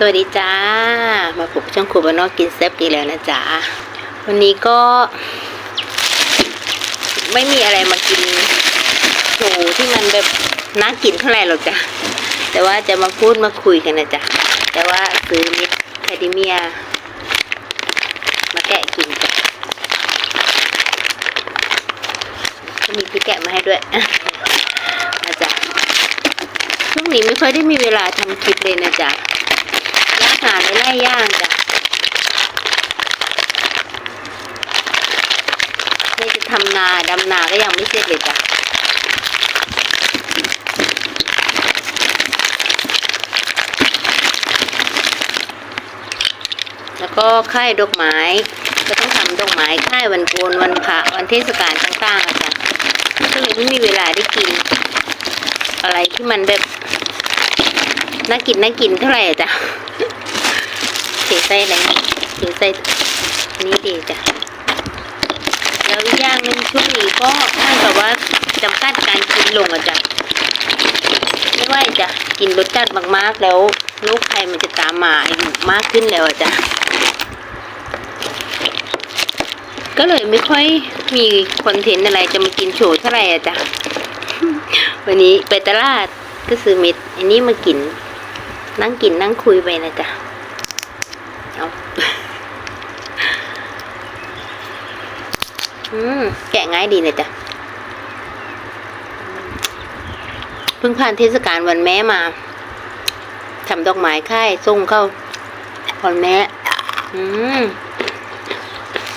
สวัสดีจ้า มาปลุกช่องครัวบ้านอกกินแซ่บอีกแล้วนะจ๊ะวันนี้ก็ ไม่มีอะไรมากินโหที่มันแบบน่ากินเท่าไหร่หรอกจ้ะแต่ว่าจะมาพูดมาคุยกันนะจ๊ะแต่ว่าซื้อมิดแคดิเมีย มาแกะกินจ้ะก็มีที่แกะมาให้ด้วยนะจ๊ะช่วงนี้ไม่ค่อยได้มีเวลาทำคลิปเลยนะจ๊ะ รักษาในไร่ย่างจ้ะไม่จะทำนาดำนาก็ยังไม่เสร็จเลยจ้ะแล้วก็ค่ายดอกไม้ก็ต้องทำดอกไม้ค่ายวันโกนวันพระวันเทศกาลต่างๆอะจ้ะก็เลยไม่มีเวลาได้กิน อะไรที่มันแบบน่ากินน่ากินเท่าไหร่จ้ะ เทใส่อะไรเทใส่นี่ดีจ้ะแล้วย่างหนึงช่วงนี้ก็เหมือนกับว่าจำกัดการกินลงอะจ้ะไม่ว่าจะกินรสจัดมากๆแล้วโรคภัยมันจะตามมาอายุมากขึ้นแล้วอะจ้ะก็เลยไม่ค่อยมีคอนเทนต์อะไรจะมากินโชว์เท่าไหร่อะจ้ะวันนี้ไปตลาดก็ซื้อเม็ด อันนี้มากิน นั่งกินนั่งคุยไปนะจ๊ะ เอา อืมแกะง่ายดีเนะจ๊ะเพิ่งผ่านเทศกาลวันแม่มาทำดอกไม้ค่ายส่งเข้าวันแม่อืม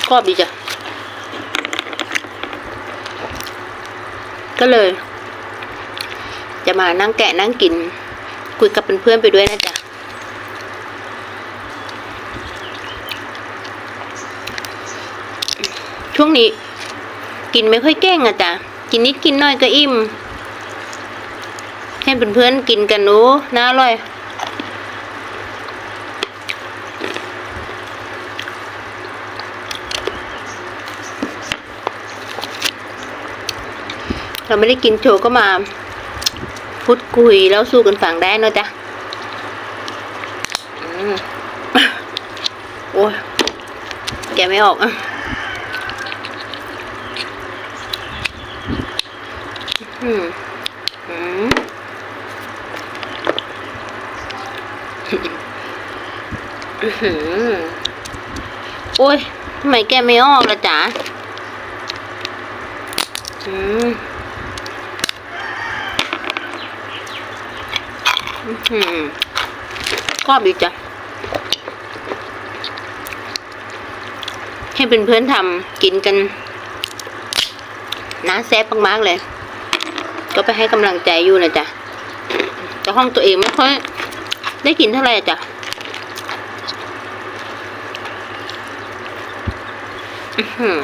กรอบดีจ้ะ ก็เลย จะมานั่งแกะนั่งกิน คุยกับเพื่อนๆไปด้วยนะจ๊ะ ช่วงนี้ กินไม่ค่อยเก่งอะจ้ะกินนิดกินน้อยก็อิ่มให้เพื่อนๆกินกันนู้น่าอร่อยเราไม่ได้กินโชว์ก็มา พูดคุยแล้วสู้กันฟังได้เนอะจ๊ะอืมโอ้ยแกไม่ออกอะ อืมอืมอื้อหือโอ้ยทำไมแกไม่ออกละจ๊ะอืมอืมกรอบดีจ้ะให้เป็นเพื่อนๆทำกินกันน้าแซ่บมากๆเลย ก็ไปให้กำลังใจอยู่นะจ๊ะแต่ห้องตัวเองไม่ค่อย ได้กินเท่าไหร่จ้ะอื้อหือ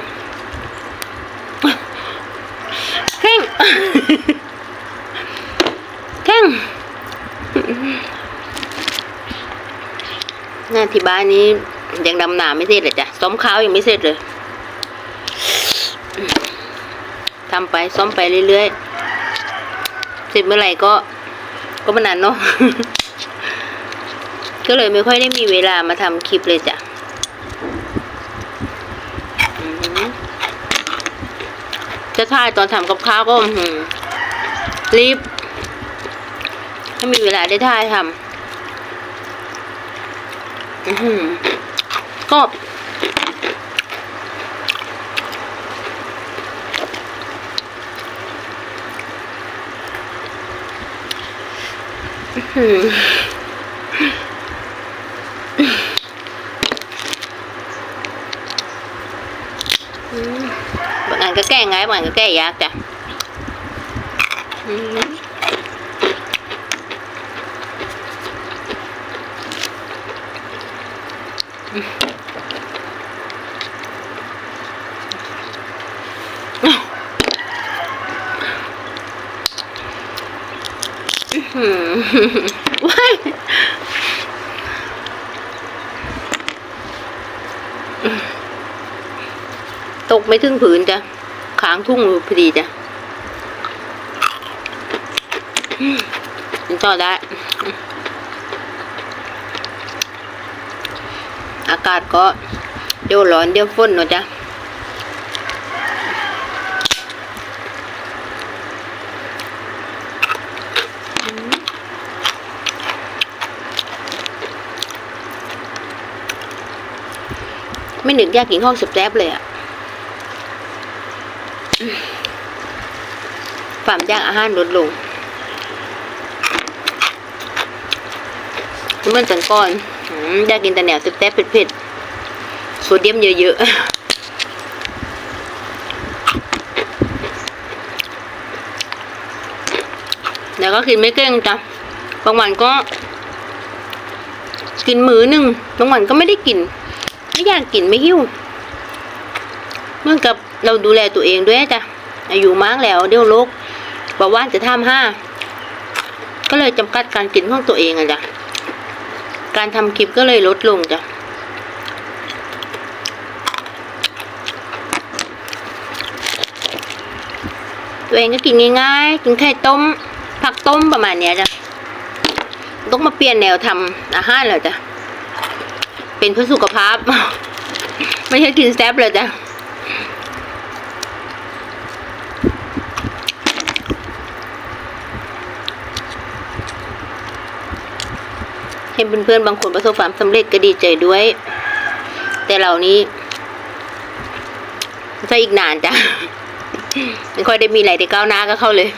แข้งแข้งงานที่บ้านนี้ยังดำนาไม่เสร็จเลยจ้ะซ้อมข้าวยังไม่เสร็จเลยทำไปซ้อมไปเรื่อยๆ เสร็จเมื่อไหร่ก็ก็มานานเนาะก็เลยไม่ค่อยได้มีเวลามาทำคลิปเลยจ้ะอืมจะถ่ายตอนทำกับข้าวก็อื้อหือรีบถ้ามีเวลาได้ถ่ายทำอือหือก็ อื้อหืออืมบางอัน ตกไม่ถึงผืนจ้ะขางทุ่งพอดีจ้ะกินต่อได้ อากาศก็เดี๋ยวร้อนเดี๋ยวฝนเนาะจ้ะ ไม่หนึกอยากกินข้าวสุบแซ่บเลยอะความยากอาหารลดลงเมื่อจันก่อนอยากกินแต่แนวสุบแซ่บเผ็ดๆโซเดียมเยอะๆแล้วก็กินไม่เก่งจ้ะ บางวันก็ กินมื้อหนึ่งบางวันก็ไม่ได้กิน ไม่อยากกินไม่หิวเหมื่อนกับเราดูแลตัวเองด้วยจ้ะอายุมากแล้วเดี๋ยวโรคบาหวานจะทำห้า ก็เลยจำกัดการกินของตัวเองอะจ้ะการทำคลิปก็เลยลดลงจ้ะตัวเองก็กินง่ายๆ กินไข่ต้ม ผักต้มประมาณเนี้ยจ้ะ ต้องมาเปลี่ยนแนวทำอาหารแล้วจ้ะ เป็นเพื่อสุขภาพ ไม่ใช่กินแซ่บเลยจ้ะเห็นเพื่อนๆบางคนประสบความสำเร็จก็ดีใจด้วย แต่เหล่านี้จะอีกนานจ้ะไม่ค่อยได้มีอะไรได้ก้าวหน้าก็เข้าเลย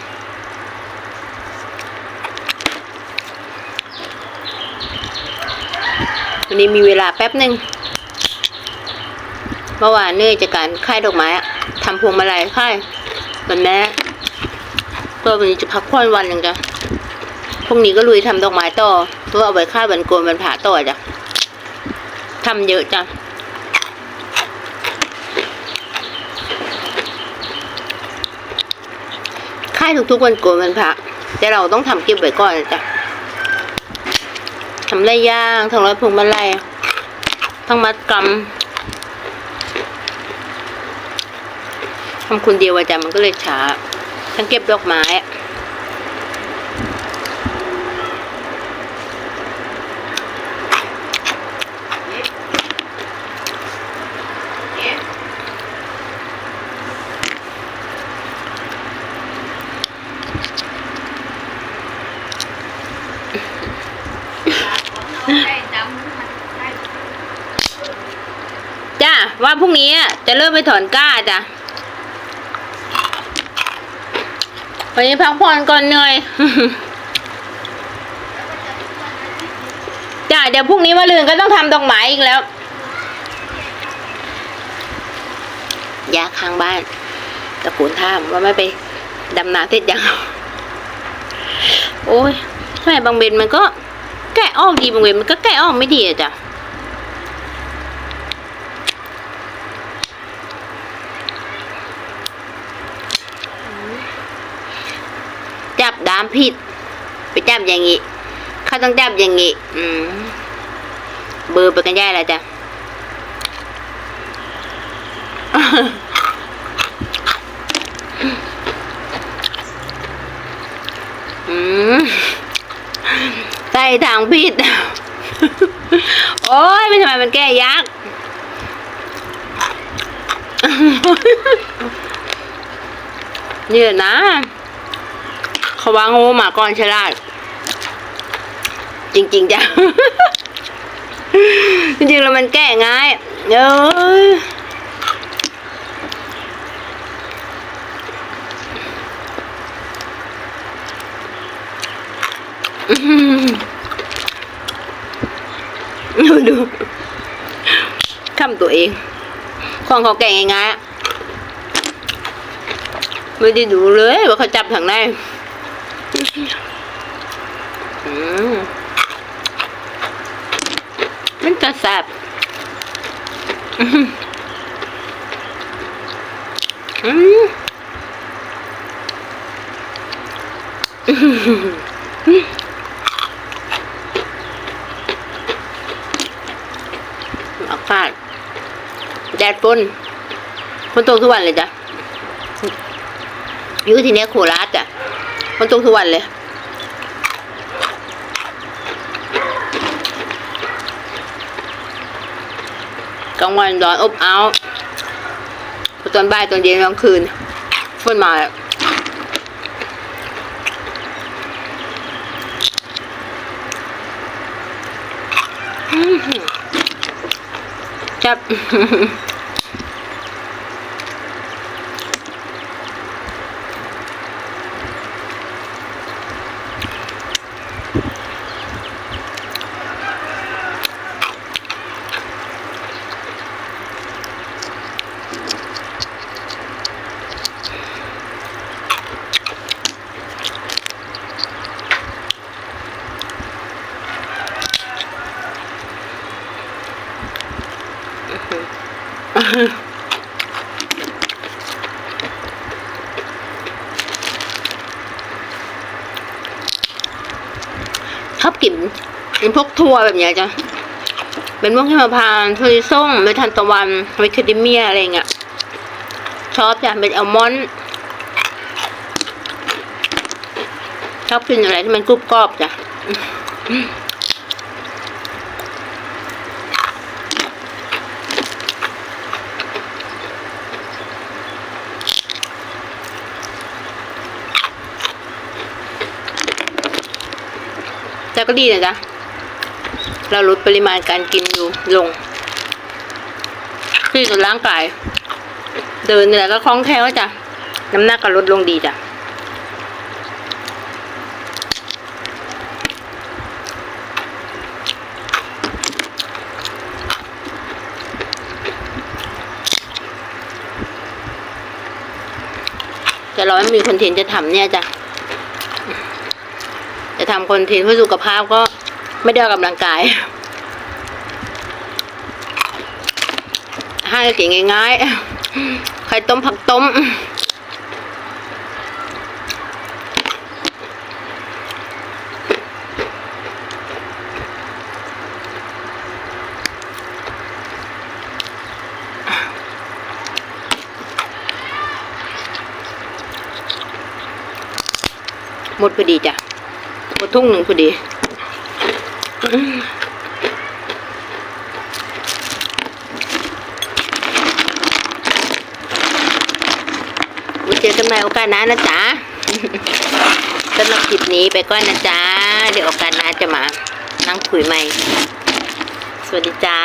นนี้มีเวลาแป๊บหนึ่งเมื่อวานเนื่อยจากการค่ายดอกไม้อะทำพวงมาลัยค่ายวันแม่ก็วันนี้จะพักผ่อนวันหนึ่งจ้ะพรุ่งนี้ก็ลุยทำดอกไม้ต่อเพื่อเอาไปค่ายวันโกนวันผ่าต่อจ้ะทำเยอะจ้ะค่ายทุกๆวันโกนวันผ่าแต่เราต้องทำเก็บไว้ก่อนจ้ะ ทำไรย่างทั้งร้อยพวงมาลัยทั้งมัดกำทำคนเดียวอาจารย์มันก็เลยช้า ทั้งเก็บดอกไม้อะจ้า ว่าพรุ่งนี้จะเริ่มไปถอนก้าจ้ะวันนี้พักผ่อนก่อนเหนื่อยจ้าเดี๋ยวพรุ่งนี้มาลืนก็ต้องทำดอกไม้อีกแล้วยาข้างบ้านตะโกนถามว่าไม่ไปดำนาเสร็จยังโอ้ยทำไมบางเบนมันก็แกะออกดีบางเบนมันก็แกะออกไม่ดีอะจ้ะ จับดามผิด ไปจับอย่างงี้เขาต้องจับอย่างงี้อืมเบอร์ไปกันใหญ่แล้วจ้ะอืมใส่ทางผิด โอ้ยไม่ทำไมมันแก้ยากเนี่ยนะ เขาว่าโง่มาก่อนฉลาดจริงๆจ้ะจริงๆแล้วมันแก้ง่ายเอ้ยอื้อหือดูคำตัวเอง ของเขาแก่ง่ายๆไม่ได้ดูเลยว่าเขาจับทางไหน มันจะแสบอืมอืมอากาศแดดฝนฝนตกทุกวันเลยจ้ะอยู่ที่เนี้ยโคราชจ้ะ ฝนตกทุกวันเลย กลางวันร้อนอบอ้าวตอนบ่ายตอนเย็นกลางคืนฝนมาจับ ชอบกินเป็นพวกทัวร์แบบเนี้ยจ้ะ เป็นพวกที่มาพานต์ถั่วลิส้มเมทันตะวันเมคาเดเมียอะไรเงี้ย ชอบจ้ะเป็นอัลมอนด์ชอบกินอะไรที่มันกรุบกรอบจ้ะ ก็ดีนะจ๊ะ เราลดปริมาณการกินอยู่ลงที่สุดร่างกาย เดินเนี่ยก็คล่องแคล่วจ้ะ น้ำหนักก็ลดลงดีจ้ะแต่เราไม่มีคอนเทนต์จะทำเนี่ยจ้ะ ทำคอนเทนต์เพื่อสุขภาพก็ไม่ได้ออกกำลังกายให้กินง่ายๆไข่ต้มผักต้มหมดพอดีจ้ะ หมดทุ่งหนึ่งพอดีไว้เจอกันใหม่โอกาสหน้านะจ๊ะสำหรับคลิปนี้ไปก่อนนะจ๊ะ เดี๋ยวโอกาสหน้าจะมานั่งคุยใหม่ สวัสดีจ้า